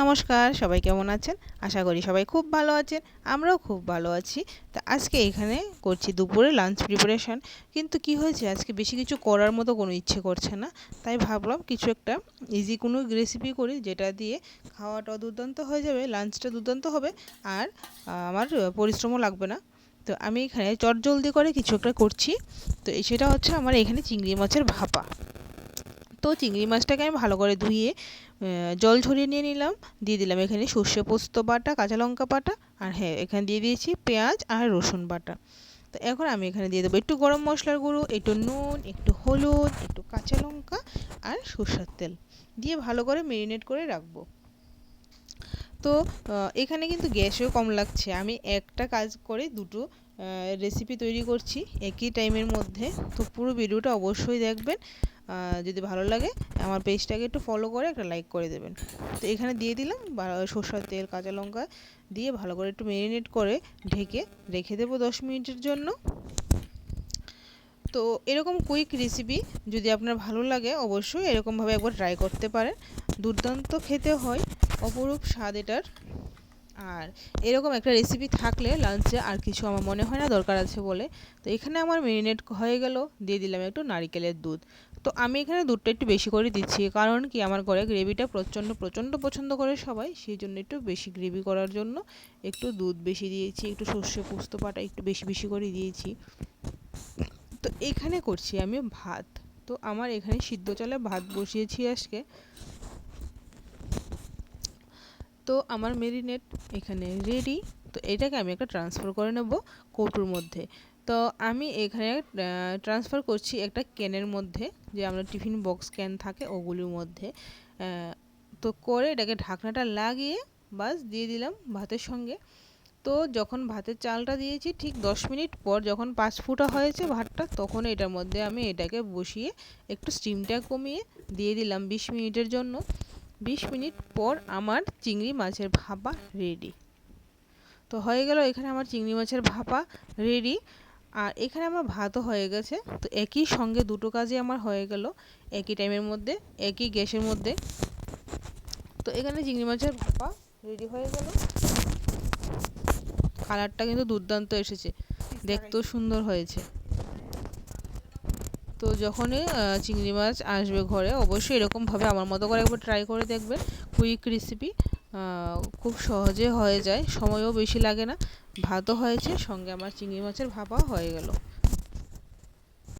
নমস্কার, সবাই কেমন আছেন? আশা করি সবাই খুব ভালো আছেন, আমরাও খুব ভালো আছি। তা আজকে এখানে করছি দুপুরে লাঞ্চ প্রিপারেশন কিন্তু কি হয়েছে? আজকে বেশি কিছু করার মতো কোনো ইচ্ছে করছে না। তাই ভাবলাম কিছু একটা ইজি কোনো রেসিপি করি, যেটা দিয়ে খাওয়াটাও দুর্দান্ত হয়ে যাবে লাঞ্চটা দুর্দান্ত হবে, আর আমার পরিশ্রমও লাগবে না। তো আমি এখানে চট জলদি করে কিছু একটা করছি। তো সেটা হচ্ছে আমার এখানে চিংড়ি মাছের ভাপা। তো চিংড়ি মাছটাকে আমি ভালো করে ধুয়ে জল ঝরিয়ে নিয়ে নিলাম। দিয়ে দিলাম এখানে সর্ষে পোস্ত বাটা, কাঁচা লঙ্কা বাটা, আর হ্যাঁ এখানে দিয়ে দিয়েছি পেঁয়াজ আর রসুন বাটা। তো এখন আমি এখানে দিয়ে দেবো একটু গরম মশলার গুঁড়ো, একটু নুন, একটু হলুদ, একটু কাঁচা লঙ্কা আর সর্ষের তেল। দিয়ে ভালো করে মেরিনেট করে রাখব। তো এখানে কিন্তু গ্যাসও কম লাগছে। আমি একটা কাজ করে দুটো রেসিপি তৈরি করছি একই টাইমের মধ্যে। তো পুরো ভিডিওটা অবশ্যই দেখবেন। যদি ভালো লাগে, আমার পেজটাকে একটু ফলো করে একটা লাইক করে দেবেন। তো এখানে দিয়ে দিলাম সরষের তেল, কাঁচা লঙ্কা দিয়ে ভালো করে একটু ম্যারিনেট করে ঢেকে রেখে দেবো দশ মিনিটের জন্য। তো এরকম কুইক রেসিপি যদি আপনার ভালো লাগে, অবশ্যই এরকমভাবে একবার ট্রাই করতে পারেন। দুর্দান্ত খেতে হয়, অপরূপ স্বাদ এটার। আর এরকম একটা রেসিপি থাকলে লাঞ্চে আর কিছু আমার মনে হয় না দরকার আছে বলে। তো এখানে আমার মেরিনেট হয়ে গেল, দিয়ে দিলাম একটু নারিকেলের দুধ। তো আমি এখানে দুধটা একটু বেশি করে দিচ্ছি। কারণ কি? আমার ঘরে গ্রেভিটা প্রচণ্ড প্রচণ্ড পছন্দ করে সবাই, সেই জন্য একটু বেশি গ্রেভি করার জন্য একটু দুধ বেশি দিয়েছি, একটু সর্ষে পোস্ত পাটা একটু বেশি বেশি করে দিয়েছি। তো এখানে করছি আমি ভাত। তো আমার এখানে সিদ্ধ চালে ভাত বসিয়েছি আজকে। তো আমার মেরিনেট এখানে রেডি। তো এটাকে আমি একটা ট্রান্সফার করে নেব কৌটোর মধ্যে। তো আমি এখানে ট্রান্সফার করছি একটা ক্যানের মধ্যে, যে আমরা টিফিন বক্স ক্যান থাকে ওগুলির মধ্যে। তো করে এটাকে ঢাকনাটা লাগিয়ে বাস দিয়ে দিলাম ভাতের সঙ্গে। তো যখন ভাতের চালটা দিয়েছি, ঠিক দশ মিনিট পর যখন পাঁচ ফুটা হয়েছে ভাতটা, তখন এটার মধ্যে আমি এটাকে বসিয়ে একটু স্টিমটা কমিয়ে দিয়ে দিলাম বিশ মিনিটের জন্য। বিশ মিনিট পর আমার চিংড়ি মাছের ভাপা রেডি তো হয়ে গেল, এখানে আমার চিংড়ি মাছের ভাপা রেডি আর এখানে আমার ভাতও হয়ে গেছে। তো একই সঙ্গে দুটো কাজই আমার হয়ে গেল। একই টাইমের মধ্যে, একই গ্যাসের মধ্যে। তো এখানে চিংড়ি মাছের ভাপা রেডি হয়ে গেল। কালারটা কিন্তু দুর্দান্ত এসেছে। দেখতেও সুন্দর হয়েছে। তো যখনই চিংড়ি মাছ আসবে ঘরে, অবশ্যই এরকমভাবে আমার মতো করে একবার ট্রাই করে দেখবেন। কুইক রেসিপি খুব সহজে হয়ে যায়। সময়ও বেশি লাগে না। ভাতও হয়েছে, সঙ্গে আমার চিংড়ি মাছের ভাপাও হয়ে গেল।